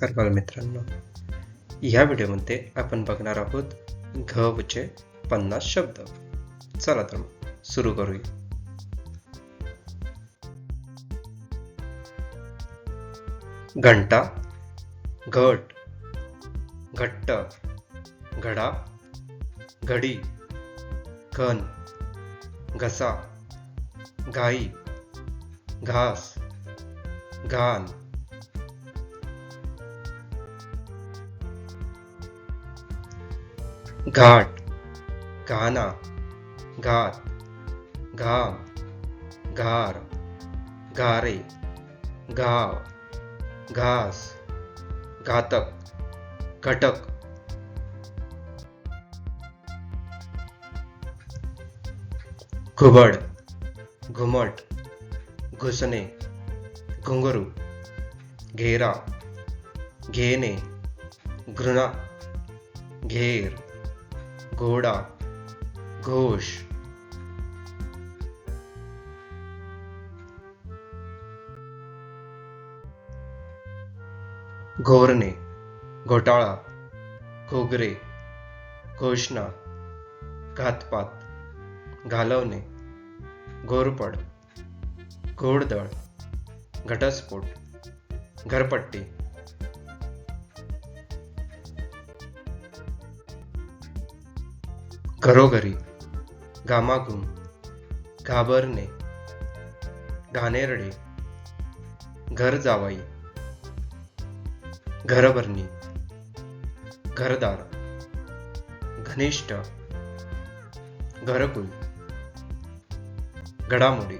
नमस्कार बालमित्रांनो ह्या व्हिडिओमध्ये आपण बघणार आहोत घवचे पन्नास शब्द. चला तर मग सुरू करूया. घंटा घट घट्ट घडा घडी घन घसा घाई घास घाण. घाट घाना घात घाम घार घारे घाव घास घातक घटक. घुबड घुमट घुसणे घुंगरू घेरा घेणे घृणा घेर. घोडा घोष. घोरणे घोटाळा घोगरे घोषणा घातपात घालवणे घोरपड घोडदळ घटस्फोट घरपट्टी. घरोघरी घामाघूम घाबरणे घाणेरडे घर जावाई घरभरणी घरदार घनिष्ठ घरकुल घडामोडी.